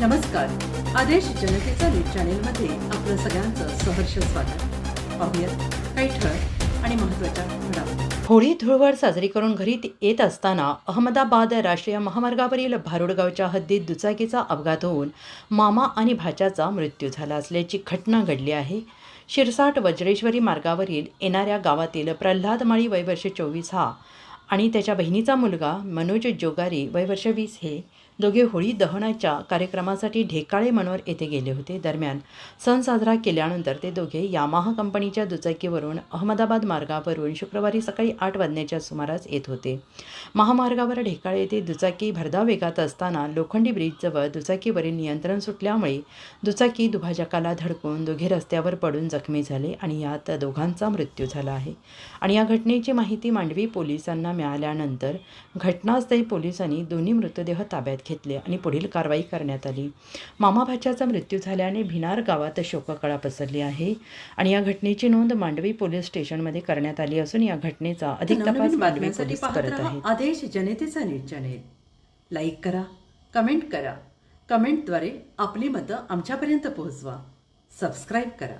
नमस्कार. आदेश जनतेचा न्यूज चॅनेलमध्ये आपलं सगळ्यांचं सहर्ष स्वागत. पाहूयात काही ठळक आणि महत्त्वाच्या घडामोडी. होळी धुळवड साजरी करून घरी येत असताना अहमदाबाद राष्ट्रीय महामार्गावरील भारुडगावच्या हद्दीत दुचाकीचा अपघात होऊन मामा आणि भाच्याचा मृत्यू झाला असल्याची घटना घडली आहे. शिरसाट वज्रेश्वरी मार्गावरील येणाऱ्या गावातील प्रल्हाद माळी वयवर्ष चोवीस हा आणि त्याच्या बहिणीचा मुलगा मनोज जोगारी वयवर्ष वीस हे दोघे होळी दहनाच्या कार्यक्रमासाठी ढेकाळे मनोर येथे गेले होते. दरम्यान सण साजरा केल्यानंतर ते दोघे यामाहा कंपनीच्या दुचाकीवरून अहमदाबाद मार्गावरून शुक्रवारी सकाळी आठ वाजण्याच्या सुमारास येत होते. महामार्गावर ढेकाळे येथे दुचाकी भरधाव वेगात असताना लोखंडी ब्रिजजवळ दुचाकीवरील नियंत्रण सुटल्यामुळे दुचाकी दुभाजकाला धडकून दोघे रस्त्यावर पडून जखमी झाले आणि यात दोघांचा मृत्यू झाला आहे. आणि या घटनेची माहिती मांडवी पोलिसांना मिळाल्यानंतर घटनास्थळी पोलिसांनी दोन्ही मृतदेह ताब्यात घेतले आणि पुढील कारवाई करण्यात आली. मामा भाच्याचा मृत्यू झाल्याने भिनार गावात शोककळा पसरली आहे आणि या घटनेची नोंद मांडवी पोलीस स्टेशनमध्ये करण्यात आली असून या घटनेचा अधिक तपास बातम्यांसाठी करत आहेत आदेश जनतेचा न्यूज चॅनेल लाईक करा कमेंट करा. कमेंटद्वारे आपली मतं आमच्यापर्यंत पोहोचवा. सबस्क्राईब करा.